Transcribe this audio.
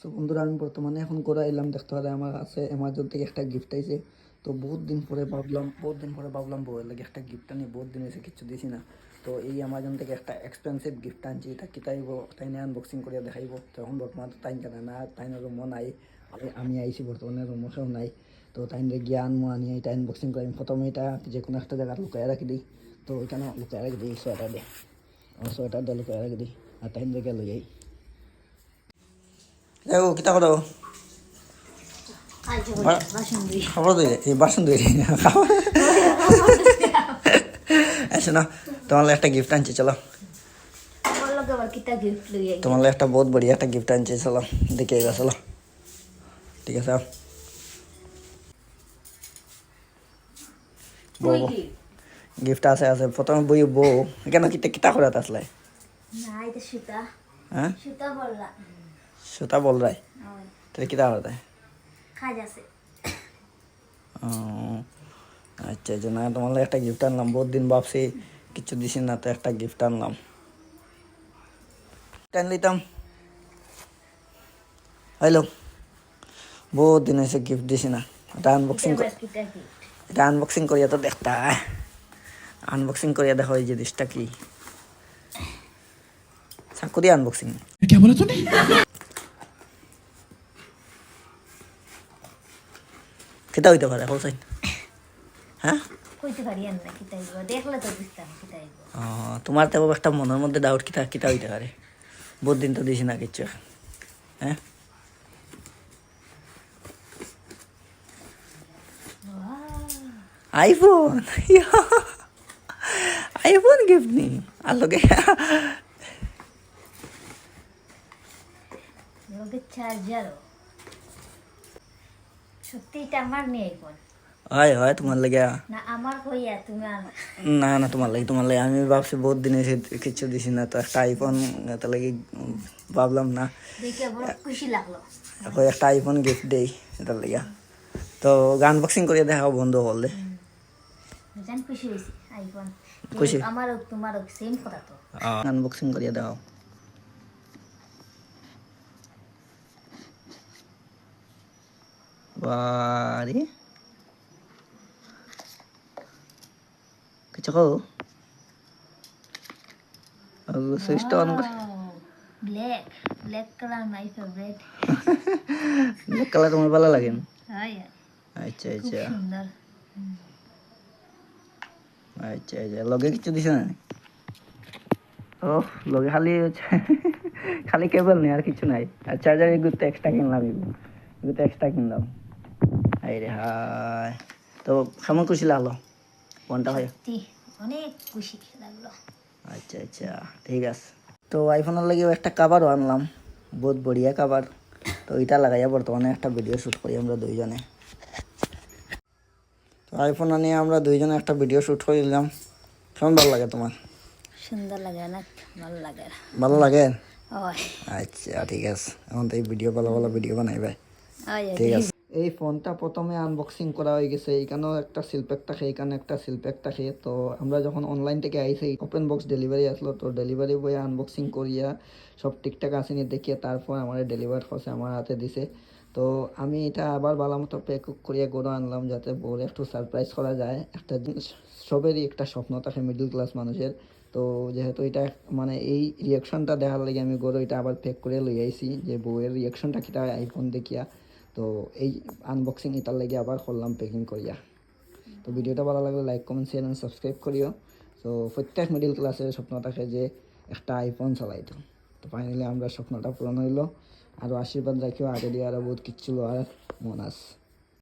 তো বন্ধুরা, আমি বর্তমানে এখন করে এলাম। দেখতে পারে আমার কাছে অ্যামাজন থেকে একটা গিফট আইছে। তো বহুত দিন পরে ভাবলাম, বহুত দিন পরে ভাবলাম, বউয়ের লাগে একটা গিফট আনি। বহুত দিন হয়েছে কিছু দিছি না। তো এই অ্যামাজন থেকে একটা এক্সপেন্সিভ গিফট আনছি। এটা কি তাইব তাই না আনবক্সিং করে দেখাইব। তো এখন বর্তমানে তো তাই জানে না তাই রুমও নাই। আমি আইছি, বর্তমানে কেউ নাই। তো তাই গিয়ে আনমো, আনি, এটা আনবক্সিং করিম। প্রথমে এটা যে কোনো একটা জায়গায় লুকাই রাখি দিই। তো ওইখানে লুকাই রাখি দিই, সোয়েটার দিয়ে সোয়েটার দিয়ে লুকাই রাখি দিই। আর তাই দেখে লই যাই দেখো কিতা করো খবর দিই এই বাসন দিই আচ্ছা না তোমার একটা গিফট আনছি চলো। তোমার একটা বহুত বড়িয়া একটা গিফট আনছি চলো দেখে এবার চলো। ঠিক আছে গিফট আছে আছে। প্রথমে বই বউ। কেন কিতা কিতা করে আসলে হ্যাঁ? সুতা বল রায় তাহলে কিতা করে ও আচ্ছা আচ্ছা না তোমার লাগে একটা গিফট আনলাম বহুত দিন ভাবছি কিছু দিছি না তো একটা গিফট আনলাম টাইম লিতাম হ্যালো বহুত দিন হয়েছে গিফট দিছি না এটা আনবক্সিং এটা আনবক্সিং করিয়া তো দেখতা আনবক্সিং করিয়া দেখো এই জিনিসটা কি চাকু দিয়ে আনবক্সিং क्या बोला तूने দেখলে তো বুঝতাম কিতাইব ও, তোমার তো একটা মনের মধ্যে ডাউট কিতা কিতা হইতে পারে বহুত দিন তো দিছি না কিচ্ছু হ্যাঁ আইফোন আইফোন গিফট নি আর লোকে চার্জারও আমার নেই হয় হয় তোমার লাগে। না আমার হইয়া তুমি আমার? না না তোমার লাগে তোমার লাগে। আমি ভাবছি বহুত দিন এসে কিচ্ছু দিছি না তো একটা আইফোন তার লাগে ভাবলাম না। দেখে বড় খুশি লাগল। এখন একটা আইফোন গিফট দেই এটার লাগে। তো গান বক্সিং করে দেখাও বন্ধ করলে। জান খুশি হয়েছি। আইফোন খুশি? আমারও তোমারও সেম কথা তো। আনবক্সিং করিয়া দাও বারে কিছু কো সুইচটা অন করে black black colour my favourite black colour তোমার ভালো লাগে না? আচ্ছা আচ্ছা আচ্ছা আচ্ছা লগে কিছু দিছে না ও লগে খালি খালি কেবল নেই আর কিছু নাই আর চার্জার এগুলো তো এক্সট্রা কিনলাম এগুলো এগুলো তো এক্সট্রা কিনলাম হায়। তো কেমন খুশি লাগল? ফোনটা হয় অনেক খুশি লাগল। আচ্ছা আচ্ছা ঠিক আছে। তো আইফোনের লাগেও একটা কাভারও আনলাম। বহুত বড়িয়া কাভার তো এটা লাগাইয়া বর্তমানে একটা ভিডিও শ্যুট করি আমরা দুইজনে। তো আইফোন আনিয়ে আমরা দুইজনে একটা ভিডিও শ্যুট করে দিলাম। কেমন ভালো লাগে তোমার? সুন্দর লাগে না ভালো লাগে। ভালো লাগে? আচ্ছা ঠিক আছে। এখন তো এই ভিডিও ভালো ভালো ভিডিও বানাইবে। ঠিক আছে। এই ফোনটা প্রথমে আনবক্সিং করা হয়ে গেছে, এইখানেও একটা সিলপ্যাক থাকে এখানে একটা সিলপ্যাক থাকে। তো আমরা যখন অনলাইন থেকে আইসি ওপেন বক্স ডেলিভারি আসলো, তো ডেলিভারি বয়ে আনবক্সিং করিয়া সব ঠিকঠাক আসেনি দেখিয়ে তারপর আমার ডেলিভার করছে, আমার হাতে দিছে। তো আমি এটা আবার ভালো মতো প্যাক করিয়া গড়ো আনলাম, যাতে বউরে একটু সারপ্রাইজ করা যায়। একটা সবেরই একটা স্বপ্ন থাকে মিডল ক্লাস মানুষের। তো যেহেতু এটা মানে এই রিয়াকশনটা দেখার লাগে, আমি গড়ো এটা আবার প্যাক করে লই আইছি যে বউয়ের রিয়াকশনটা কিটা আইফোন দেখিয়া। তো এই আনবক্সিং এটার লাগে আবার করলাম প্যাকিং করিয়া। তো ভিডিওটা ভালো লাগলে like comment share and subscribe করিও। তো প্রত্যেক মিডিল ক্লাসের স্বপ্ন থাকে যে একটা আইফোন চালাইতো তো। ফাইনালি আমরা স্বপ্নটা পূরণ হইল। আরও আশীর্বাদ রাখিও। আগে দিয়ে আরও বহুত কিচ্ছু আর মন আছে।